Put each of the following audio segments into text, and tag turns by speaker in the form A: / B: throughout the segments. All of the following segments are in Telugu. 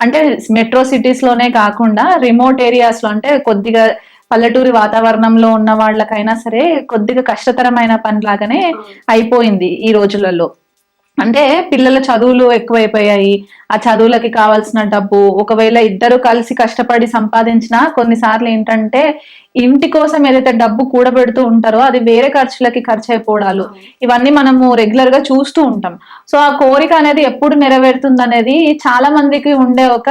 A: అంటే మెట్రో సిటీస్లోనే కాకుండా రిమోట్ ఏరియాస్లో అంటే కొద్దిగా పల్లెటూరి వాతావరణంలో ఉన్న వాళ్ళకైనా సరే కొద్దిగా కష్టతరమైన పని లాగానే అయిపోయింది ఈ రోజులలో. అంటే పిల్లల చదువులు ఎక్కువైపోయాయి. ఆ చదువులకి కావాల్సిన డబ్బు ఒకవేళ ఇద్దరు కలిసి కష్టపడి సంపాదించినా కొన్నిసార్లు ఏంటంటే ఇంటి కోసం ఏదైతే డబ్బు కూడబెడుతూ ఉంటారో అది వేరే ఖర్చులకి ఖర్చు అయిపోవడాలు ఇవన్నీ మనము రెగ్యులర్గా చూస్తూ ఉంటాం. సో ఆ కోరిక అనేది ఎప్పుడు నెరవేరుతుంది అనేది చాలా మందికి ఉండే ఒక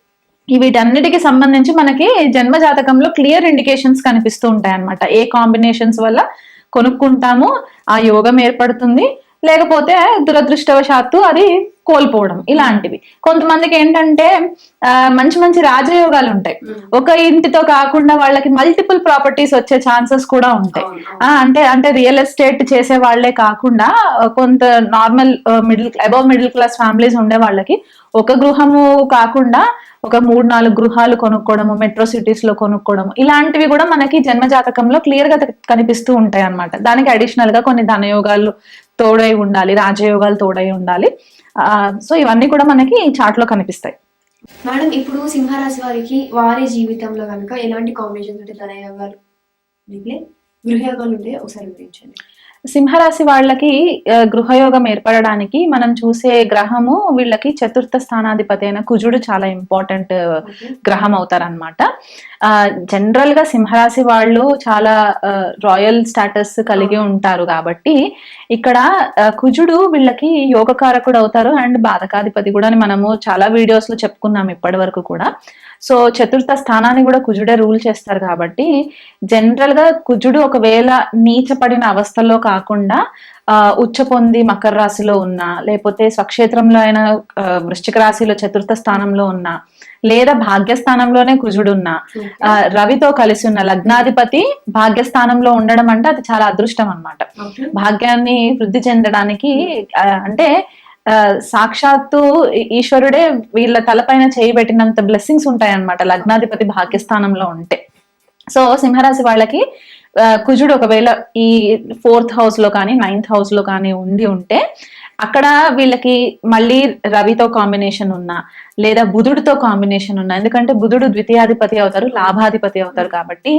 A: వీటన్నిటికి సంబంధించి మనకి జన్మ జాతకంలో క్లియర్ ఇండికేషన్స్ కనిపిస్తూ ఉంటాయి అన్నమాట ఏ కాంబినేషన్స్ వల్ల కొనుక్కుంటాము ఆ యోగం ఏర్పడుతుంది లేకపోతే దురదృష్టవశాత్తు అది కోల్పోవడం ఇలాంటివి. కొంతమందికి ఏంటంటే మంచి మంచి రాజయోగాలు ఉంటాయి. ఒక ఇంటితో కాకుండా వాళ్ళకి మల్టిపుల్ ప్రాపర్టీస్ వచ్చే ఛాన్సెస్ కూడా ఉంటాయి. అంటే అంటే రియల్ ఎస్టేట్ చేసే వాళ్ళే కాకుండా కొంత normal middle above middle class families ఉండే వాళ్ళకి ఒక గృహము కాకుండా ఒక మూడు నాలుగు గృహాలు కొనుక్కోవడము మెట్రో సిటీస్లో కొనుక్కోవడము ఇలాంటివి కూడా మనకి జన్మ జాతకంలో క్లియర్గా కనిపిస్తూ ఉంటాయి అన్నమాట దానికి అడిషనల్గా కొన్ని ధనయోగాలు తోడై ఉండాలి రాజయోగాలు తోడై ఉండాలి. ఆ, సో ఇవన్నీ కూడా మనకి చాట్లో లో కనిపిస్తాయి.
B: మేడం ఇప్పుడు సింహరాశి వారికి వారి జీవితంలో కనుక ఎలాంటి కాంబినేషన్స్ ఉంటే ధనయోగాలు గృహయోగాలు ఉంటే ఒకసారి వివరించండి.
A: సింహరాశి వాళ్ళకి గృహయోగం ఏర్పడడానికి మనం చూసే గ్రహము వీళ్ళకి చతుర్థ స్థానాధిపతి అయిన కుజుడు చాలా ఇంపార్టెంట్ గ్రహం అవుతారనమాట జనరల్గా సింహరాశి వాళ్ళు చాలా రాయల్ స్టాటస్ కలిగి ఉంటారు కాబట్టి ఇక్కడ కుజుడు వీళ్ళకి యోగకారకుడు అవుతారు అండ్ బాధకాధిపతి కూడా అని మనము చాలా వీడియోస్లో చెప్పుకున్నాం ఇప్పటి వరకు కూడా. సో చతుర్థ స్థానాన్ని కూడా కుజుడే రూల్ చేస్తారు కాబట్టి జనరల్గా కుజుడు ఒకవేళ నీచపడిన అవస్థలో కాకుండా ఆ, ఉచ్చ పొంది మకర రాశిలో ఉన్నా లేకపోతే స్వక్షేత్రంలో అయిన వృశ్చిక రాశిలో చతుర్థ స్థానంలో ఉన్నా లేదా భాగ్యస్థానంలోనే కుజుడు ఉన్నా ఆ, రవితో కలిసి ఉన్న లగ్నాధిపతి భాగ్యస్థానంలో ఉండడం అంటే అది చాలా అదృష్టం అన్నమాట.
B: ఓకే.
A: భాగ్యాన్ని వృద్ధి చెందడానికి అంటే సాక్షాత్తు ఈశ్వరుడే వీళ్ళ తలపైన చేయబెట్టినంత బ్లెస్సింగ్స్ ఉంటాయి అన్నమాట లగ్నాధిపతి భాగ్యస్థానంలో ఉంటే. సో సింహరాశి వాళ్ళకి కుజుడు ఒకవేళ ఈ ఫోర్త్ హౌస్లో కానీ నైన్త్ హౌస్లో కానీ ఉండి ఉంటే అక్కడ వీళ్ళకి మళ్ళీ రవితో కాంబినేషన్ ఉన్నా లేదా బుధుడితో కాంబినేషన్ ఉన్నా. ఎందుకంటే బుధుడు ద్వితీయాధిపతి అవుతారు లాభాధిపతి అవుతారు కాబట్టి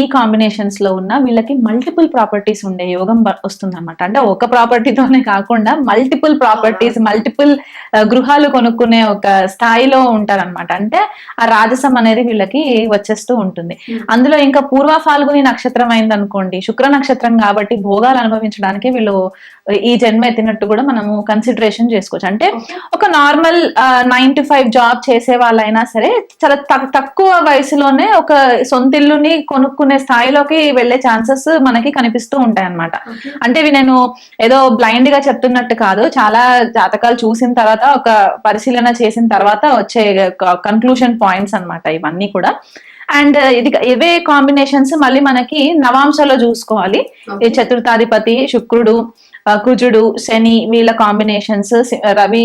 A: ఈ కాంబినేషన్స్లో ఉన్న వీళ్ళకి మల్టిపుల్ ప్రాపర్టీస్ ఉండే యోగం వస్తుంది అనమాట అంటే ఒక ప్రాపర్టీతోనే కాకుండా మల్టిపుల్ ప్రాపర్టీస్ మల్టిపుల్ గృహాలు కొనుక్కునే ఒక స్థాయిలో ఉంటారన్నమాట. అంటే ఆ రాజసం అనేది వీళ్ళకి వచ్చేస్తూ ఉంటుంది. అందులో ఇంకా పూర్వ ఫాల్గుని నక్షత్రం అయింది అనుకోండి శుక్ర నక్షత్రం కాబట్టి భోగాలు అనుభవించడానికి వీళ్ళు ఈ జన్మ ఎత్తినట్టు కూడా మనము కన్సిడరేషన్ చేసుకోవచ్చు. అంటే ఒక normal nine to five job చేసే వాళ్ళైనా సరే చాలా తక్- తక్కువ వయసులోనే ఒక సొంత ఇల్లుని కొనుక్కునే స్థాయిలోకి వెళ్ళే ఛాన్సెస్ మనకి కనిపిస్తూ ఉంటాయి అన్నమాట
B: ఓకే.
A: అంటే ఇవి నేను ఏదో బ్లైండ్గా చెప్తున్నట్టు కాదు చాలా జాతకాలు చూసిన తర్వాత ఒక పరిశీలన చేసిన తర్వాత వచ్చే కన్క్లూషన్ పాయింట్స్ అన్నమాట ఇవన్నీ కూడా. అండ్ ఇది ఇవే కాంబినేషన్స్ మళ్ళీ మనకి నవాంశలో చూసుకోవాలి. ఈ చతుర్థాధిపతి శుక్రుడు కుజుడు శని వీళ్ళ కాంబినేషన్స్ రవి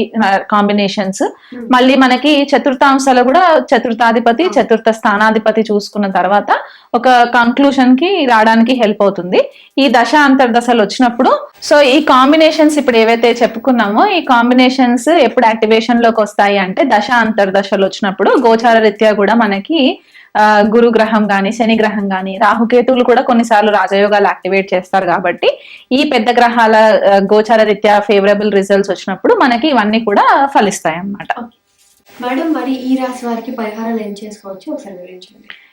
A: కాంబినేషన్స్
B: Hmm.
A: మళ్ళీ మనకి చతుర్థాంశాలు కూడా చతుర్థాధిపతి
B: Hmm.
A: చతుర్థ స్థానాధిపతి చూసుకున్న తర్వాత ఒక కంక్లూషన్కి రావడానికి హెల్ప్ అవుతుంది ఈ దశ అంతర్దశలు వచ్చినప్పుడు సో ఈ కాంబినేషన్స్ ఇప్పుడు ఏవైతే చెప్పుకున్నామో ఈ కాంబినేషన్స్ ఎప్పుడు యాక్టివేషన్లోకి వస్తాయి అంటే దశ అంతర్దశలు వచ్చినప్పుడు గోచార రీత్యా కూడా మనకి గురు గ్రహం కానీ శని గ్రహం కానీ రాహుకేతువులు కూడా కొన్నిసార్లు రాజయోగాలు యాక్టివేట్ చేస్తారు కాబట్టి ఈ పెద్ద గ్రహాల గోచార రీత్యా ఫేవరబుల్ రిజల్ట్స్ వచ్చినప్పుడు మనకి ఇవన్నీ కూడా ఫలిస్తాయి అన్నమాట
B: మేడం మరి ఈ రాశి వారికి పరిహారాలు ఏం చేసుకోవచ్చు? ఒకసారి వివరించండి.